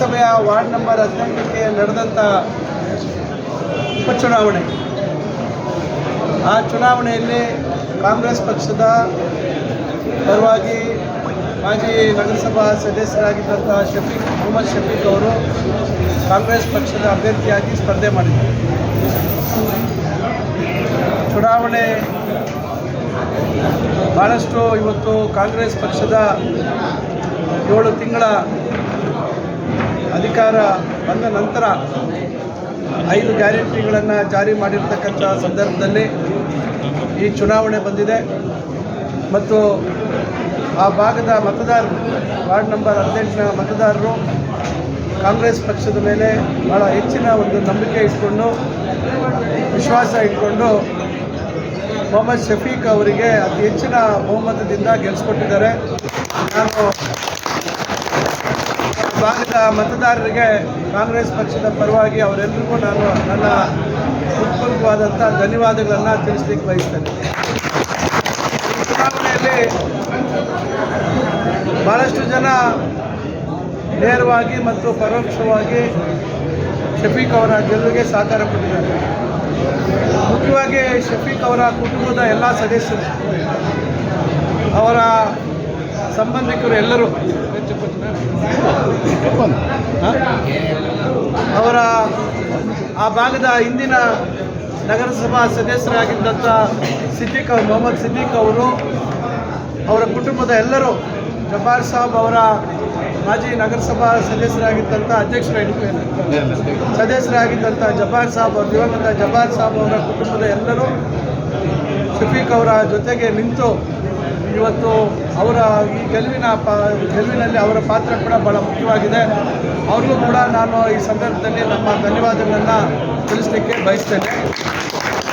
ನಗರಸಭೆಯ ward number ಹದಿನೆಂಟಕ್ಕೆ ನಡೆದಂಥ ಉಪಚುನಾವಣೆ. ಆ ಚುನಾವಣೆಯಲ್ಲಿ ಕಾಂಗ್ರೆಸ್ ಪಕ್ಷದ ಪರವಾಗಿ ಮಾಜಿ ನಗರಸಭಾ ಸದಸ್ಯರಾಗಿದ್ದಂಥ ಶಫೀಕ್ ಮೊಹಮ್ಮದ್ ಶಫೀಕ್ ಅವರು ಕಾಂಗ್ರೆಸ್ ಪಕ್ಷದ ಅಭ್ಯರ್ಥಿಯಾಗಿ ಸ್ಪರ್ಧೆ ಮಾಡಿದ್ದಾರೆ. ಚುನಾವಣೆ ಭಾಳಷ್ಟು ಇವತ್ತು ಕಾಂಗ್ರೆಸ್ ಪಕ್ಷದ ಏಳು ತಿಂಗಳ ಅಧಿಕಾರ ಬಂದ ನಂತರ ಐದು ಗ್ಯಾರಂಟಿಗಳನ್ನು ಜಾರಿ ಮಾಡಿರ್ತಕ್ಕಂಥ ಸಂದರ್ಭದಲ್ಲಿ ಈ ಚುನಾವಣೆ ಬಂದಿದೆ. ಮತ್ತು ಆ ಭಾಗದ ಮತದಾರರು, ವಾರ್ಡ್ ನಂಬರ್ ಹದಿನೆಂಟಿನ ಮತದಾರರು ಕಾಂಗ್ರೆಸ್ ಪಕ್ಷದ ಮೇಲೆ ಭಾಳ ಹೆಚ್ಚಿನ ಒಂದು ನಂಬಿಕೆ ಇಟ್ಕೊಂಡು, ವಿಶ್ವಾಸ ಇಟ್ಕೊಂಡು ಮೊಹಮ್ಮದ್ ಶಫೀಕ್ ಅವರಿಗೆ ಅತಿ ಹೆಚ್ಚಿನ ಬಹುಮತದಿಂದ ಗೆಲ್ಲಿಸ್ಕೊಟ್ಟಿದ್ದಾರೆ ನಾನು ಭಾಗದ ಮತದಾರರಿಗೆ ಕಾಂಗ್ರೆಸ್ ಪಕ್ಷದ ಪರವಾಗಿ ಅವರೆಲ್ಲರಿಗೂ ನಾನು ನನ್ನ ಉತ್ಪಲ್ಪವಾದಂಥ ಧನ್ಯವಾದಗಳನ್ನು ತಿಳಿಸ್ಲಿಕ್ಕೆ ಬಯಸ್ತೇನೆ ಚುನಾವಣೆಯಲ್ಲಿ ಭಾಳಷ್ಟು ಜನ ನೇರವಾಗಿ ಮತ್ತು ಪರೋಕ್ಷವಾಗಿ ಶಫೀಕ್ ಅವರ ಗೆಲುವಿಗೆ ಸಹಕಾರ ಕೊಟ್ಟಿದ್ದಾರೆ ಮುಖ್ಯವಾಗಿ ಶಫೀಕ್ ಅವರ ಕುಟುಂಬದ ಎಲ್ಲ ಸದಸ್ಯರು, ಅವರ ಸಂಬಂಧಿಕರು ಎಲ್ಲರೂ? ಅವರ ಆ ಭಾಗದ ಹಿಂದಿನ ನಗರಸಭಾ ಸದಸ್ಯರಾಗಿದ್ದಂಥ ಸಿದ್ದಿಕ್ ಅವರು, ಮೊಹಮ್ಮದ್ ಸಿದ್ದಿಕ್ ಅವರು, ಅವರ ಕುಟುಂಬದ ಎಲ್ಲರೂ ಜಬ್ಬಾರ್ ಸಾಬ್ ಅವರ ಮಾಜಿ ನಗರಸಭಾ ಸದಸ್ಯರಾಗಿದ್ದಂಥ ಅಧ್ಯಕ್ಷರ ಸದಸ್ಯರಾಗಿದ್ದಂಥ ಜಬ್ಬಾರ್ ಸಾಬ್ ಅವರು, ದಿವಂಗತ ಜಬ್ಬಾರ್ ಸಾಬ್ ಅವರ ಕುಟುಂಬದ ಎಲ್ಲರೂ ಶಫೀಕ್ ಅವರ ಜೊತೆಗೆ ನಿಂತು ಇವತ್ತು ಅವರ ಈ ಗೆಲುವಿನ ಪಾ, ಗೆಲುವಿನಲ್ಲಿ ಅವರ ಪಾತ್ರ ಕೂಡ ಭಾಳ ಮುಖ್ಯವಾಗಿದೆ ಅವ್ರಿಗೂ ಕೂಡ ನಾನು ಈ ಸಂದರ್ಭದಲ್ಲಿ ನಮ್ಮ ಧನ್ಯವಾದಗಳನ್ನು ತಿಳಿಸ್ಲಿಕ್ಕೆ ಬಯಸ್ತೇನೆ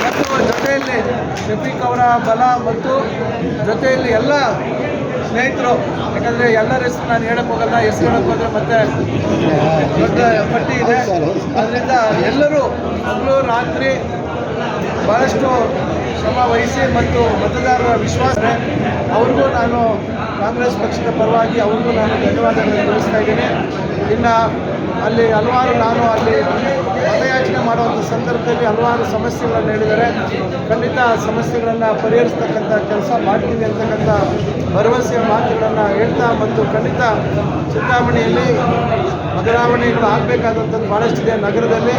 ಮತ್ತು ಜೊತೆಯಲ್ಲಿ ಶಫೀಕ್ ಅವರ ಬಲ ಮತ್ತು ಜೊತೆಯಲ್ಲಿ ಎಲ್ಲ ಸ್ನೇಹಿತರು, ಯಾಕಂದರೆ ಎಲ್ಲರ ಹೆಸರು ನಾನು ಹೇಳಕ್ಕೆ ಹೋಗಲ್ಲ ಹೆಸರು ಹೇಳಕ್ಕೆ ಹೋದರೆ ಮತ್ತೆ ದೊಡ್ಡ ಪಟ್ಟಿ ಇದೆ ಅದರಿಂದ ಎಲ್ಲರೂ ಹಗಲು ರಾತ್ರಿ ಭಾಳಷ್ಟು ಶ್ರಮ ವಹಿಸಿ ಮತ್ತು ಮತದಾರರ ವಿಶ್ವಾಸ. ಅವ್ರಿಗೂ ನಾನು ಕಾಂಗ್ರೆಸ್ ಪಕ್ಷದ ಪರವಾಗಿ ಅವ್ರಿಗೂ ನಾನು ಧನ್ಯವಾದಗಳನ್ನು ತಿಳಿಸ್ತಾ ಇದ್ದೀನಿ. ಇನ್ನು ಅಲ್ಲಿ ಹಲವಾರು ನಾನು ಅಲ್ಲಿ ಮತಯಾಚನೆ ಮಾಡುವಂಥ ಸಂದರ್ಭದಲ್ಲಿ ಹಲವಾರು ಸಮಸ್ಯೆಗಳನ್ನು ಹೇಳಿದ್ದಾರೆ. ಖಂಡಿತ ಸಮಸ್ಯೆಗಳನ್ನು ಪರಿಹರಿಸ್ತಕ್ಕಂಥ ಕೆಲಸ ಮಾಡ್ತೀವಿ ಅಂತಕ್ಕಂಥ ಭರವಸೆಯ ಮಾತುಗಳನ್ನು ಹೇಳ್ತಾ ಮತ್ತು ಖಂಡಿತ ಚಿಂತಾಮಣಿಯಲ್ಲಿ ಬದಲಾವಣೆಗಳು ಆಗಬೇಕಾದಂಥದ್ದು ಭಾಳಷ್ಟಿದೆ ನಗರದಲ್ಲಿ.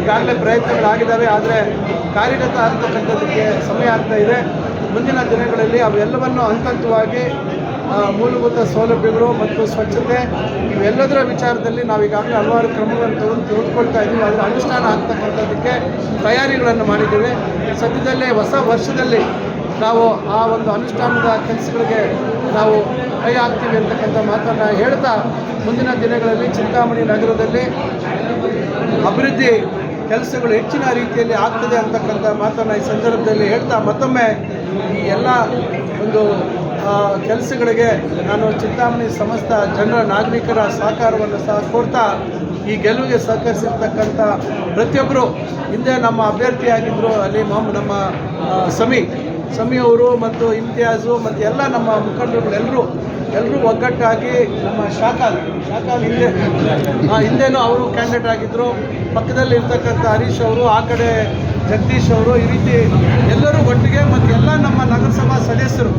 ಈಗಾಗಲೇ ಪ್ರಯತ್ನಗಳಾಗಿದ್ದಾವೆ, ಆದರೆ ಕಾರ್ಯಗತ ಆಗ್ತಕ್ಕಂಥದ್ದಕ್ಕೆ ಸಮಯ ಆಗ್ತಾ ಇದೆ. ಮುಂದಿನ ದಿನಗಳಲ್ಲಿ ಅವೆಲ್ಲವನ್ನು ಹಂತ ಹಂತವಾಗಿ ಮೂಲಭೂತ ಸೌಲಭ್ಯಗಳು ಮತ್ತು ಸ್ವಚ್ಛತೆ ಇವೆಲ್ಲದರ ವಿಚಾರದಲ್ಲಿ ನಾವು ಈಗಾಗಲೇ ಹಲವಾರು ಕ್ರಮಗಳನ್ನು ತಗೊಂಡು ತೆಗೆದುಕೊಳ್ತಾ ಇದ್ದೀವಿ. ಅದರ ಅನುಷ್ಠಾನ ಆಗ್ತಕ್ಕಂಥದ್ದಕ್ಕೆ ತಯಾರಿಗಳನ್ನು ಮಾಡಿದ್ದೇವೆ. ಸದ್ಯದಲ್ಲೇ ಹೊಸ ವರ್ಷದಲ್ಲಿ ನಾವು ಆ ಒಂದು ಅನುಷ್ಠಾನದ ಕೆಲಸಗಳಿಗೆ ನಾವು ಕೈ ಹಾಕ್ತೀವಿ ಅಂತಕ್ಕಂಥ ಮಾತನ್ನು ಹೇಳ್ತಾ ಮುಂದಿನ ದಿನಗಳಲ್ಲಿ ಚಿಂತಾಮಣಿ ನಗರದಲ್ಲಿ ಅಭಿವೃದ್ಧಿ ಕೆಲಸಗಳು ಹೆಚ್ಚಿನ ರೀತಿಯಲ್ಲಿ ಆಗ್ತದೆ ಅಂತಕ್ಕಂಥ ಮಾತನ್ನು ಈ ಸಂದರ್ಭದಲ್ಲಿ ಹೇಳ್ತಾ ಮತ್ತೊಮ್ಮೆ ಈ ಎಲ್ಲ ಒಂದು ಕೆಲಸಗಳಿಗೆ ನಾನು ಚಿಂತಾಮಣಿ ಸಮಸ್ತ ಜನರ ನಾಗರಿಕರ ಸಹಕಾರವನ್ನು ಸಹ ಕೊಡ್ತಾ ಈ ಗೆಲುವಿಗೆ ಸಹಕರಿಸಿರ್ತಕ್ಕಂಥ ಪ್ರತಿಯೊಬ್ಬರು, ಹಿಂದೆ ನಮ್ಮ ಅಭ್ಯರ್ಥಿಯಾಗಿದ್ದರು ಅಲ್ಲಿ ನಮ್ಮ ಸಮಿ ಸಮಿ ಅವರು ಮತ್ತು ಇಮ್ತಿಯಾಜು ಮತ್ತು ಎಲ್ಲ ನಮ್ಮ ಮುಖಂಡರುಗಳೆಲ್ಲರೂ ಎಲ್ಲರೂ ಒಗ್ಗಟ್ಟಾಗಿ ನಮ್ಮ ಶಾಖಾಲ್ ಶಾಖಾಲ್ ಹಿಂದೆ ಹಿಂದೆನೂ ಅವರು ಕ್ಯಾಂಡಿಡೇಟ್ ಆಗಿದ್ದರು ಪಕ್ಕದಲ್ಲಿ ಇರ್ತಕ್ಕಂಥ ಹರೀಶ್ ಅವರು ಆ ಕಡೆ ಜಗದೀಶ್ ಅವರು ಈ ರೀತಿ ಎಲ್ಲರೂ ಒಟ್ಟಿಗೆ ಮತ್ತು ಎಲ್ಲ ನಮ್ಮ ನಗರಸಭಾ ಸದಸ್ಯರು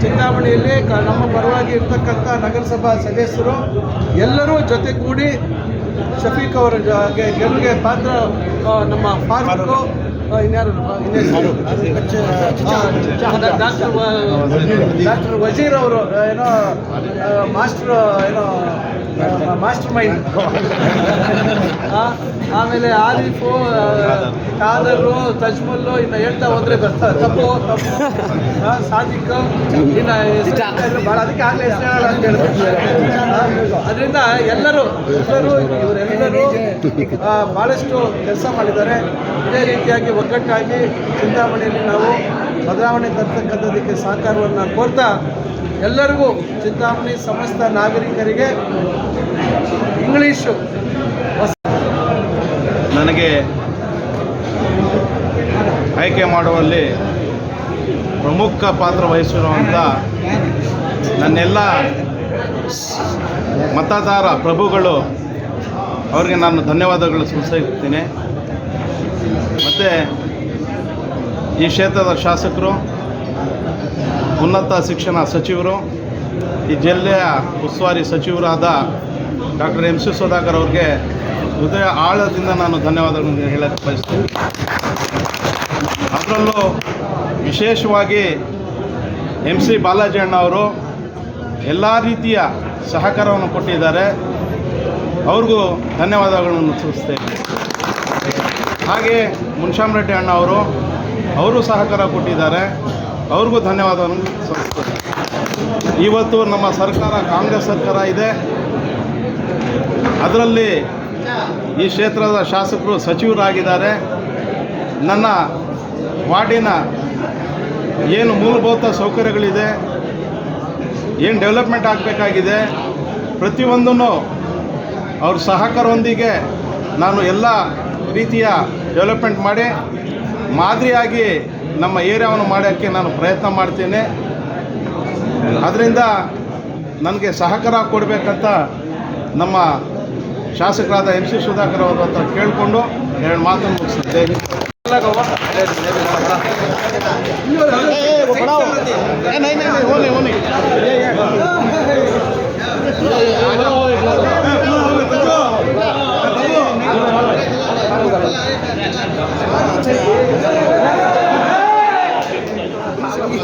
ಚಿಂತಾಮಣಿಯಲ್ಲಿ ಕ- ನಮ್ಮ ಪರವಾಗಿ ಇರ್ತಕ್ಕಂಥ ನಗರಸಭಾ ಸದಸ್ಯರು ಎಲ್ಲರೂ ಜೊತೆಗೂಡಿ ಶಫೀಕ್ ಅವರ ಗೆಲುವಿಗೆ ಪಾತ್ರ ನಮ್ಮ ಪಾರ್ಕು ಇನ್ಯಾರು ಡಾಕ್ಟರ್ ಡಾಕ್ಟರ್ ವಜೀರ್ ಅವರು, ಏನೋ ಮಾಸ್ಟರ್, ಏನೋ ಮಾಸ್ಟರ್ ಮೈಂಡ್. ಆಮೇಲೆ ಆರಿಫು ಕಾದರು ತಜ್ಮಲ್ಲು ಇನ್ನು ಹೇಳ್ತಾ ಹೋದ್ರೆ ಬರ್ತಾರೆ ತಪ್ಪು ತಪ್ಪು. ಸಾಧಿಕ್ ಇನ್ನು ಭಾಳ ಅದಕ್ಕೆ ಆಗಲೇ ಹೆಸರು ಅಂತ ಹೇಳ್ತಾರೆ. ಅದರಿಂದ ಎಲ್ಲರೂ ಎಲ್ಲರೂ ಇವರೆಲ್ಲರೂ ಭಾಳಷ್ಟು ಕೆಲಸ ಮಾಡಿದ್ದಾರೆ. ಇದೇ ರೀತಿಯಾಗಿ ಒಗ್ಗಟ್ಟಾಗಿ ಚಿಂತಾಮಣಿಯಲ್ಲಿ ನಾವು ಬದಲಾವಣೆ ತರ್ತಕ್ಕಂಥದಕ್ಕೆ ಸಹಕಾರವನ್ನು ಕೋರ್ತಾ ಎಲ್ಲರಿಗೂ ಚಿಂತಾಮಣಿ ಸಮಸ್ತ ನಾಗರಿಕರಿಗೆ ಇಂಗ್ಲೀಷು. ನನಗೆ ಆಯ್ಕೆ ಮಾಡುವಲ್ಲಿ ಪ್ರಮುಖ ಪಾತ್ರ ವಹಿಸಿರುವಂಥ ನನ್ನೆಲ್ಲ ಮತದಾರ ಪ್ರಭುಗಳು, ಅವರಿಗೆ ನಾನು ಧನ್ಯವಾದಗಳು ಸಲ್ಲಿಸುತ್ತೇನೆ. ಮತ್ತು ಈ ಕ್ಷೇತ್ರದ ಶಾಸಕರು, ಉನ್ನತ ಶಿಕ್ಷಣ ಸಚಿವರು, ಈ ಜಿಲ್ಲೆಯ ಉಸ್ತುವಾರಿ ಸಚಿವರಾದ ಡಾಕ್ಟರ್ ಎಂ ಸಿ ಸುಧಾಕರ್ ಅವ್ರಿಗೆ ಹೃದಯ ಆಳದಿಂದ ನಾನು ಧನ್ಯವಾದಗಳನ್ನು ಹೇಳಕ್ಕೆ ಬಯಸ್ತೀನಿ. ಅದರಲ್ಲೂ ವಿಶೇಷವಾಗಿ ಎಂ ಸಿ ಬಾಲಾಜಿ ಅಣ್ಣ ಅವರು ಎಲ್ಲ ರೀತಿಯ ಸಹಕಾರವನ್ನು ಕೊಟ್ಟಿದ್ದಾರೆ. ಅವ್ರಿಗೂ ಧನ್ಯವಾದಗಳನ್ನು ಸೂಚಿಸ್ತೇನೆ ಹಾಗೆ ಮುನ್ಶಾಮ್ ರೆಡ್ಡಿ ಅಣ್ಣ ಅವರು ಅವರು ಸಹಕಾರ ಕೊಟ್ಟಿದ್ದಾರೆ. ಅವ್ರಿಗೂ ಧನ್ಯವಾದವನ್ನು ಸಲ್ಲಿಸ್ತೇನೆ. ಇವತ್ತು ನಮ್ಮ ಸರ್ಕಾರ, ಕಾಂಗ್ರೆಸ್ ಸರ್ಕಾರ ಇದೆ. ಅದರಲ್ಲಿ ಈ ಕ್ಷೇತ್ರದ ಶಾಸಕರು ಸಚಿವರಾಗಿದ್ದಾರೆ. ನನ್ನ ವಾರ್ಡಿನ ಏನು ಮೂಲಭೂತ ಸೌಕರ್ಯಗಳಿದೆ, ಏನು ಡೆವಲಪ್ಮೆಂಟ್ ಆಗಬೇಕಾಗಿದೆ, ಪ್ರತಿಯೊಂದನ್ನು ಅವ್ರ ಸಹಕಾರದೊಂದಿಗೆ ನಾನು ಎಲ್ಲ ರೀತಿಯ ಡೆವಲಪ್ಮೆಂಟ್ ಮಾಡಿ, ಮಾದರಿಯಾಗಿ ನಮ್ಮ ಏರಿಯಾವನ್ನು ಮಾಡೋಕ್ಕೆ ನಾನು ಪ್ರಯತ್ನ ಮಾಡ್ತೇನೆ. ಅದರಿಂದ ನನಗೆ ಸಹಕಾರ ಕೊಡಬೇಕಂತ ನಮ್ಮ ಶಾಸಕರಾದ ಎಂ ಸಿ ಸುಧಾಕರ್ ಅವರ ಹತ್ರ ಕೇಳಿಕೊಂಡು ಎರಡು ಮಾತನ್ನು ಮುಗಿಸ್ತೇನೆ.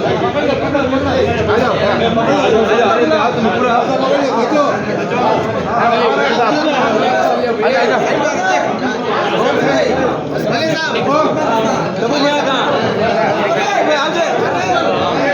Come on, come on.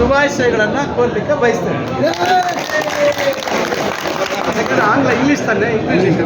ಶುಭಾಶಯಗಳನ್ನು ಕೊಡ್ಲಿಕ್ಕೆ ಬಯಸ್ತೇನೆ. ಯಾಕಂದ್ರೆ ಆಂಗ್ಲ ಇಂಗ್ಲಿಷ್ ತಾನೆ ಇಂಗ್ಲೀಷ್